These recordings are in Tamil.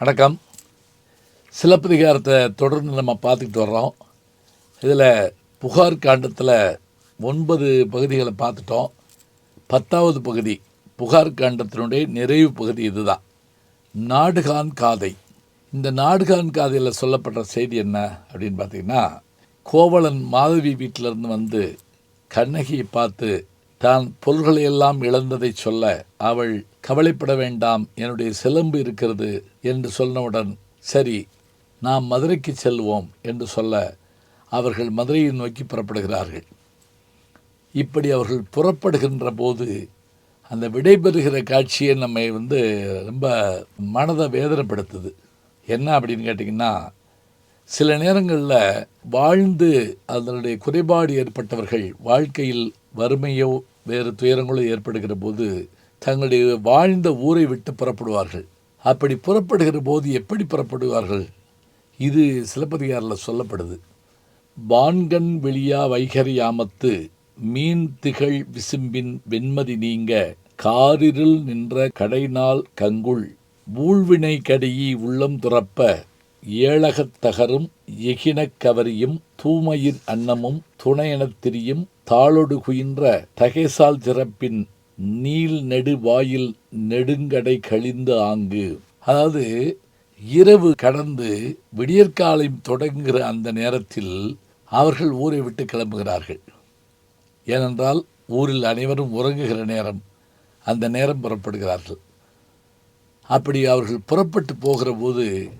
வணக்கம். சிலப்பதிகாரத்தை தொடர்ந்து நம்ம பார்த்துக்கிட்டு வர்றோம். இதில் புகார் காண்டத்தில் ஒன்பது பகுதிகளை பார்த்துட்டோம். பத்தாவது பகுதி புகார் காண்டத்தினுடைய நிறைவு பகுதி இதுதான். நாடுகான் காதை. இந்த நாடுகான் காதையில் சொல்லப்பட்ட செய்தி என்ன அப்படின்னு பார்த்தீங்கன்னா கோவலன் மாதவி வீட்டிலிருந்து வந்து கண்ணகியை பார்த்து தான் பொருள்களையெல்லாம் இழந்ததை சொல்ல அவள் கவலைப்பட வேண்டாம். என்னுடைய சிலம்பு இருக்கிறது என்று சொன்னவுடன் சரி நாம் மதுரைக்கு செல்வோம் என்று சொல்ல அவர்கள் மதுரையை நோக்கி புறப்படுகிறார்கள். இப்படி அவர்கள் புறப்படுகின்ற போது அந்த விடைபெறுகிற காட்சியை நம்மை வந்து ரொம்ப மனதை வேதனைப்படுத்துது. என்ன அப்படின்னு கேட்டிங்கன்னா சில நேரங்களில் வாழ்ந்து அதனுடைய குறைபாடு ஏற்பட்டவர்கள் வாழ்க்கையில் வறுமையோ வேறு துயரங்களோ ஏற்படுகிற போது தங்களுடைய வாழ்ந்த ஊரை விட்டு புறப்படுவார்கள். அப்படி புறப்படுகிற போது எப்படி புறப்படுவார்கள்? இது சிலப்பதிகாரில் சொல்லப்படுது. வான்கண் வெளியா வைகரி யாமத்து மீன் திகழ் விசும்பின் வெண்மதி நீங்க காரிருள் நின்ற கடைநாள் கங்குள் ஊழ்வினை கடியி உள்ளம் துறப்ப ஏழகத் தகரும் எகினக் கவரியும் தூமயிர் அன்னமும் துணையெனத் திரியும் தாளொடு குயின்ற தகைசால் திறப்பின் நீள் நெடு வாயில் நெடுங்கடை கழிந்து ஆங்கு. அதாவது இரவு கடந்து விடியற்காலை தொடங்குகிற அந்த நேரத்தில் அவர்கள் ஊரை விட்டு கிளம்புகிறார்கள். ஏனென்றால் ஊரில் அனைவரும் உறங்குகிற நேரம் அந்த நேரம் புறப்படுகிறார்கள். அப்படி அவர்கள் புறப்பட்டு போகிற போது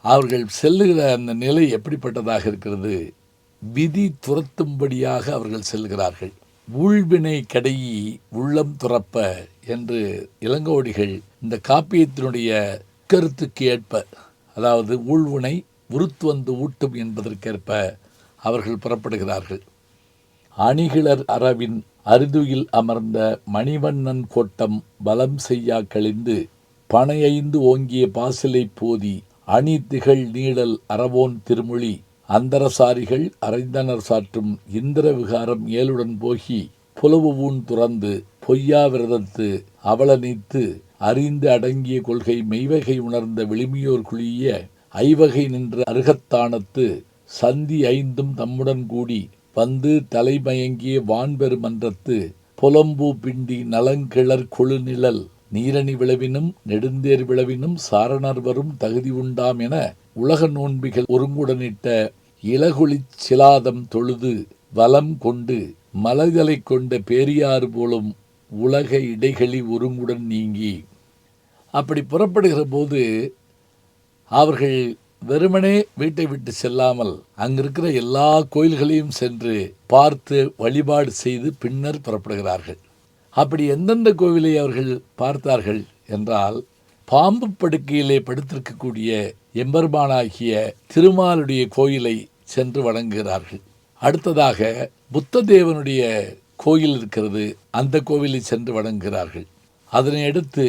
அவர்கள் செல்லுகிற அந்த நிலை எப்படிப்பட்டதாக இருக்கிறது? விதி துரத்தும்படியாக அவர்கள் செல்கிறார்கள் ஊழ்வினை கடையி உள்ளம் துறப்ப என்று இளங்கோடிகள் இந்த காப்பியத்தினுடைய கருத்துக்கு ஏற்ப அதாவது ஊழ்வினை உருத்து வந்து ஊட்டும் என்பதற்கேற்ப அவர்கள் புறப்படுகிறார்கள். அணிகிளர் அரவின் அரிதுயில் அமர்ந்த மணிவண்ணன் கோட்டம் பலம் செய்யா கழிந்து பனையைந்து ஓங்கிய பாசிலை போதி அணி திகழ் நீழல் அறவோன் திருமொழி அந்தரசாரிகள் அரைந்தனர் சாற்றும் இந்திர விகாரம் ஏழுடன் போகி புலவு ஊன் துறந்து பொய்யா விரதத்து நீத்து அறிந்து அடங்கிய கொள்கை மெய்வகை உணர்ந்த விளிமியோர் குழிய ஐவகை நின்ற அருகத்தானத்து சந்தி ஐந்தும் தம்முடன் கூடி வந்து தலைமயங்கிய வான்பெருமன்றத்து புலம்பூ பிண்டி நலங்கிளர் கொழுநிழல் நீரணி விளவினும் நெடுந்தேர் விளவினும் சாரணர் வரும் தகுதி உண்டாம் என உலக நோன்பிகள் ஒருங்குடனிட்ட இளகுளிச் சிலாதம் தொழுது வலம் கொண்டு மலர்களை கொண்ட பேரியாறு போலும் உலக இடைகளி ஒருங்குடன் நீங்கி. அப்படி புறப்படுகிற போது அவர்கள் வெறுமனே வீட்டை விட்டு செல்லாமல் அங்கிருக்கிற எல்லா கோயில்களையும் சென்று பார்த்து வழிபாடு செய்து பின்னர் புறப்படுகிறார்கள். அப்படி எந்தெந்த கோவிலை அவர்கள் பார்த்தார்கள் என்றால் பாம்பு படுக்கையிலே படுத்திருக்கக்கூடிய எம்பெருமானாகிய திருமாலுடைய கோயிலை சென்று வணங்குகிறார்கள். அடுத்ததாக புத்த தேவனுடைய கோயில் இருக்கிறது அந்த கோவிலை சென்று வணங்குகிறார்கள். அதனை அடுத்து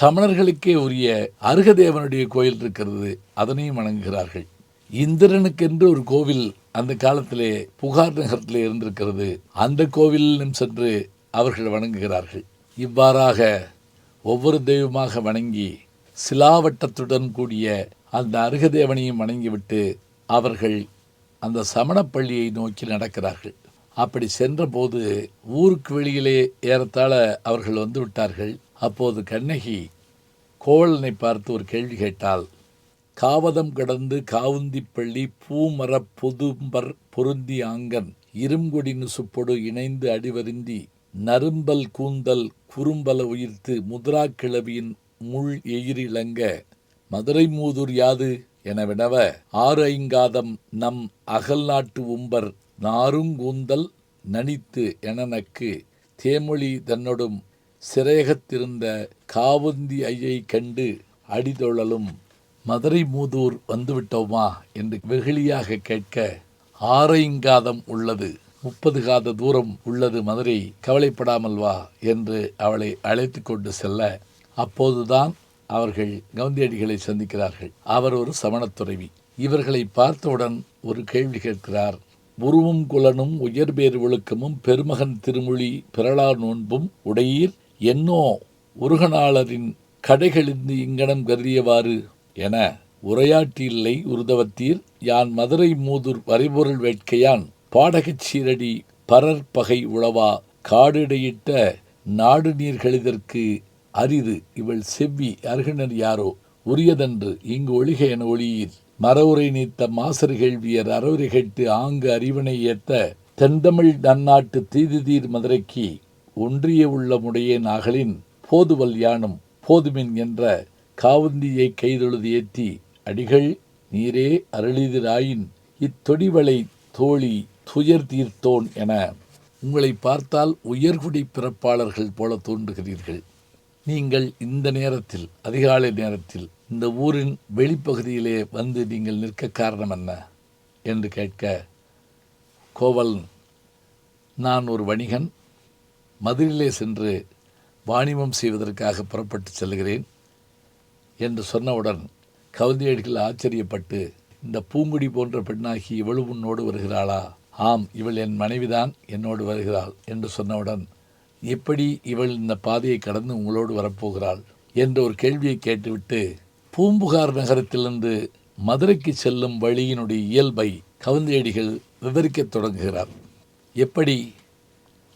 சமணர்களுக்கே உரிய அருகதேவனுடைய கோயில் இருக்கிறது அதனையும் வணங்குகிறார்கள். இந்திரனுக்கென்று ஒரு கோவில் அந்த காலத்திலே புகார் நகரத்தில் இருந்திருக்கிறது அந்த கோவிலிலும் சென்று அவர்கள் வணங்குகிறார்கள். இவ்வாறாக ஒவ்வொரு தெய்வமாக வணங்கி சிலாவட்டத்துடன் கூடிய அந்த அருகதேவனையும் வணங்கிவிட்டு அவர்கள் அந்த சமணப்பள்ளியை நோக்கி நடக்கிறார்கள். அப்படி சென்றபோது ஊருக்கு வெளியிலே ஏறத்தாழ அவர்கள் வந்து விட்டார்கள். அப்போது கண்ணகி கோவலனை பார்த்து ஒரு கேள்வி கேட்டால் காவதம் கடந்து காவுந்திப்பள்ளி பூமரப் பொதும்பர் பொருந்தி ஆங்கன் இருங்கொடி நுசுப்பொடு இணைந்து அடிவருந்தி நரும்பல் கூந்தல் குறும்பல உயிர்த்து முதுரா கிழவியின் முள் எயிரிழங்க மதுரை மூதூர் யாது என வினவ ஆறு ஐங்காதம் நம் அகல் நாட்டு உம்பர் நாருங்கூந்தல் நனித்து எனனக்கு தேமொழி தன்னொடும் சிறையகத்திருந்த காவுந்தி ஐயை கண்டு அடிதொழலும். மதுரை மூதூர் வந்துவிட்டோமா? என்று வெகுளியாக கேட்க ஆரைங்காதம் உள்ளது. முப்பது காத தூரம் உள்ளது மதுரை கவலைப்படாமல் வா என்று அவளை அழைத்து கொண்டு செல்ல அப்போதுதான் அவர்கள் கவுந்தியடிகளை சந்திக்கிறார்கள். அவர் ஒரு சமணத்துறவி இவர்களை பார்த்தவுடன் ஒரு கேள்வி கேட்கிறார். உருவும் குலனும் உயர்பேறு ஒழுக்கமும் பெருமகன் திருமொழி பிறளா நோன்பும் உடையீர் என்னோ உருகனாளரின் கடைகளிந்து இங்கனம் கருதியவாறு என உரையாற்றியில்லை உருதவத்தீர் யான் மதுரை மூதூர் வரைபொருள் வேட்கையான் பாடகச் சீரடி பரற்பகை உளவா காடிடையிட்ட நாடு நீர் கழிதற்கு அரிது இவள் செவ்வி அருகினர் யாரோ? உரியதன்று இங்கு ஒளிக என ஒளியீர். மரவுரை நீத்த மாசர் கேள்வியர் அறவுரை கேட்டு ஆங்கு அறிவினை ஏத்த தென்தமிழ் நன்னாட்டு தீதிதீர் மதுரைக்கு ஒன்றிய உள்ளமுடைய நாகலின் போதுவல் யானும் போதுமின் என்ற காவந்தியை கைதொழுது ஏத்தி அடிகள் நீரே அருளிதிராயின் இத்தொடிவளை தோழி துயர் தீர்த்தோன் என உங்களை பார்த்தால் உயர்குடி பிறப்பாளர்கள் போல தோன்றுகிறீர்கள். நீங்கள் இந்த நேரத்தில் அதிகாலை நேரத்தில் இந்த ஊரின் வெளிப்பகுதியிலே வந்து நீங்கள் நிற்க காரணம் என்ன? என்று கேட்க கோவலன் நான் ஒரு வணிகன் மதுரையிலே சென்று வாணிபம் செய்வதற்காக புறப்பட்டு செல்கிறேன் என்று சொன்னவுடன் கவுந்தியடிகள் ஆச்சரியப்பட்டு இந்த பூங்குடி போன்ற பெண்ணாகி இவ்வளவு உன்னோடு வருகிறாளா? ஆம் இவள் என் மனைவிதான் என்னோடு வருகிறாள் என்று சொன்னவுடன் எப்படி இவள் இந்த பாதையை கடந்து உங்களோடு வரப்போகிறாள்? என்ற ஒரு கேள்வியை கேட்டுவிட்டு பூம்புகார் நகரத்திலிருந்து மதுரைக்கு செல்லும் வழியினுடைய இயல்பை கவுந்தேடிகள் விவரிக்கத் தொடங்குகிறார். எப்படி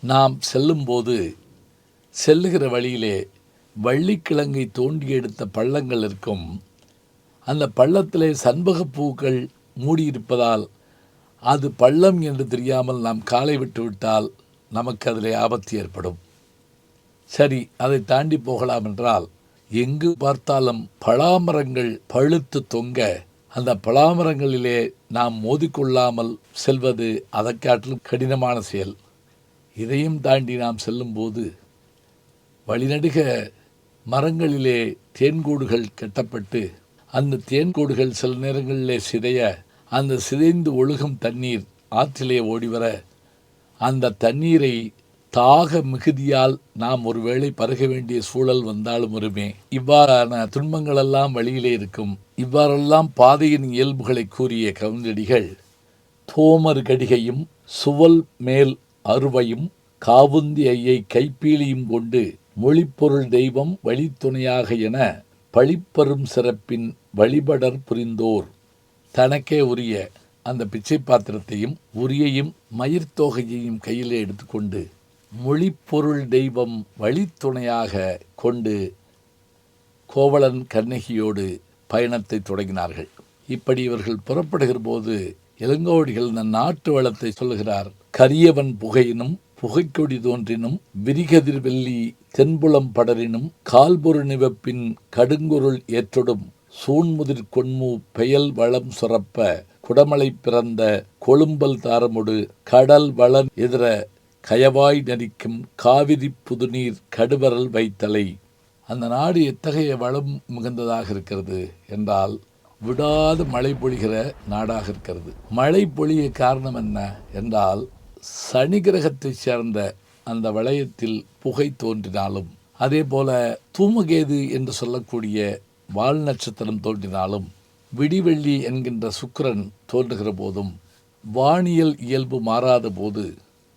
நாம் செல்லும்போது செல்லுகிற வழியிலே வள்ளிக்கிழங்கை தோண்டி எடுத்த பள்ளங்கள் இருக்கும். அந்த பள்ளத்திலே சண்பகப் பூக்கள் மூடியிருப்பதால் அது பள்ளம் என்று தெரியாமல் நாம் காலை விட்டுவிட்டால் நமக்கு அதில் ஆபத்து ஏற்படும். சரி அதை தாண்டி போகலாம் என்றால் எங்கு பார்த்தாலும் பலாமரங்கள் பழுத்து தொங்க அந்த பலாமரங்களிலே நாம் மோதிக்கொள்ளாமல் செல்வது அதற்காட்டிலும் கடினமான செயல். இதையும் தாண்டி நாம் செல்லும்போது வழிநடுக மரங்களிலே தேன்கூடுகள் கட்டப்பட்டு அந்த தேன்கூடுகள் சில நேரங்களிலே சிதைய அந்த சிதைந்து ஒழுகும் தண்ணீர் ஆற்றிலே ஓடிவர அந்த தண்ணீரை தாக மிகுதியால் நாம் ஒருவேளை பருக வேண்டிய சூழல் வந்தாலும் வருமே இவ்வாறான துன்பங்களெல்லாம் வழியிலே இருக்கும். இவ்வாறெல்லாம் பாதையின் இயல்புகளை கூறிய கவுந்தடிகள் தோமர் கடிகையும் சுவல் மேல் அருவையும் காவுந்தி ஐயை கைப்பீலியும் கொண்டு மொழிப்பொருள் தெய்வம் வழித்துணையாக என பழிப்பெரும் சிறப்பின் வழிபடர் புரிந்தோர். தனக்கே உரிய அந்த பிச்சை பாத்திரத்தையும் உரியையும் மயிர்த்தொகையையும் கையிலே எடுத்துக்கொண்டு மொழிப்பொருள் தெய்வம் வழித்துணையாக கொண்டு கோவலன் கண்ணகியோடு பயணத்தை தொடங்கினார்கள். இப்படி இவர்கள் புறப்படுகிற போது இளங்கோடிகள் இந்த நாட்டு வளத்தை சொல்லுகிறார் கரியவன் புகையினும் புகைக்கொடி தோன்றினும் விரிகதிர் வெள்ளி தென்புலம் படரினும் கால்பொரு நிவப்பின் கடுங்குருள் ஏற்றொடும் சூண்முதிர் கொன்மு பெயல் வளம் சுரப்ப குடமலை பிறந்த கொழும்பல் தாரமுடு கடல் வளம் எதிர கயவாய் நரிக்கும் காவிரி புதுநீர் கடுவரல் வைத்தலை. அந்த நாடு எத்தகைய வளம் மிகுந்ததாக இருக்கிறது என்றால் விடாது மழை பொழிகிற நாடாக இருக்கிறது. மழை பொழிய காரணம் என்ன என்றால் சனி கிரகத்தைச் சேர்ந்த அந்த வளையத்தில் புகை தோன்றினாலும் அதே போல தூமகேது என்று சொல்லக்கூடிய வால் நட்சத்திரம் தோன்றினாலும் விடிவெள்ளி என்கின்ற சுக்கரன் தோன்றுகிற போதும் வானியல் இயல்பு மாறாத போது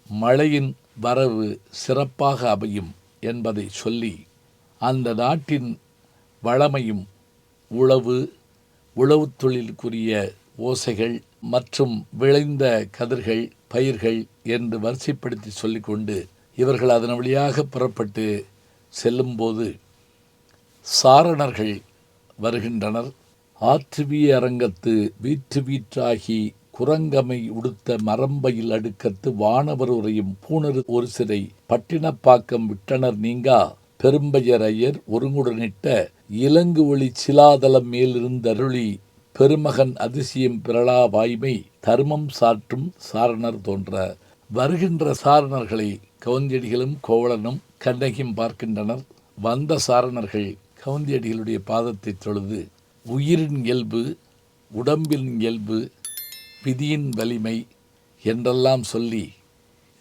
மழையின் வரவு சிறப்பாக அமையும் என்பதை சொல்லி அந்த நாட்டின் வளமையும் உழவு உழவுத் தொழிலுக்குரிய ஓசைகள் மற்றும் விளைந்த கதிர்கள் பயிர்கள் என்று வரிசைப்படுத்தி சொல்லிக்கொண்டு இவர்கள் அதன் வழியாக புறப்பட்டு செல்லும்போது சாரணர்கள் வருகின்றனர். ஆற்றுவிய அரங்கத்து வீற்று வீற்றாகி குரங்கமை உடுத்த மரம்பையில் அடுக்கத்து வானவர் உரையும் பூணரு ஒரு சிறை பட்டினப்பாக்கம் விட்டனர் நீங்கா. பெரும்பெயரையர் ஒருங்குடனிட்ட இலங்கு ஒளி சிலாதலம் மேலிருந்தருளி பெருமகன் அதிசயம் பிரளா வாய்மை தர்மம் சாற்றும் சாரணர் தோன்ற. வருகின்ற சாரணர்களை கவுந்தியடிகளும் கோவலனும் கண்ணகியும் பார்க்கின்றனர். வந்த சாரணர்கள் கவுந்தியடிகளுடைய பாதத்தை தொழுது உயிரின் இயல்பு உடம்பின் இயல்பு விதியின் வலிமை என்றெல்லாம் சொல்லி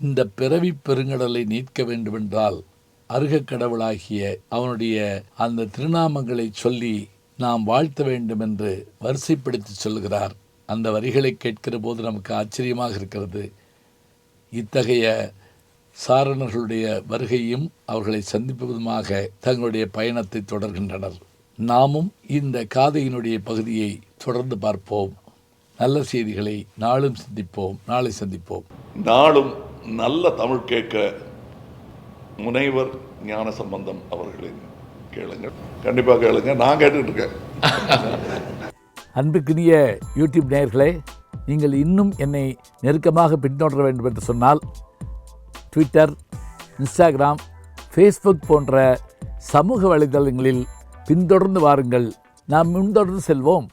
இந்த பிறவி பெருங்கடலை நீட்க வேண்டுமென்றால் அருகக் கடவுளாகிய அவனுடைய அந்த திருநாமங்களை சொல்லி நாம் வாழ்த்த வேண்டும் என்று வரிசைப்படுத்தி சொல்கிறார் அந்த வரிகளை கேட்கிற போது நமக்கு ஆச்சரியமாக இருக்கிறது. இத்தகைய சாரணர்களுடைய வருகையும் அவர்களை சந்திப்பதுமாக தங்களுடைய பயணத்தை தொடர்கின்றனர். நாமும் இந்த காதையினுடைய பகுதியை தொடர்ந்து பார்ப்போம். நல்ல செய்திகளை நாளும் சிந்திப்போம் நாளை சந்திப்போம். நாளும் நல்ல தமிழ் கேட்க முனைவர் ஞான சம்பந்தம் அவர்களின் கேளுங்க கண்டிப்பாக கேளுங்க. நான் கேட்டுட்டு இருக்கேன் அன்புக்குரிய யூடியூப் நேயர்களே நீங்கள் இன்னும் என்னை நெருக்கமாக பின்தொடர வேண்டும் என்று சொன்னால் ட்விட்டர் இன்ஸ்டாகிராம் ஃபேஸ்புக் போன்ற சமூக வலைதளங்களில் பின்தொடர்ந்து வாருங்கள். நாம் முன்தொடர்ந்து செல்வோம்.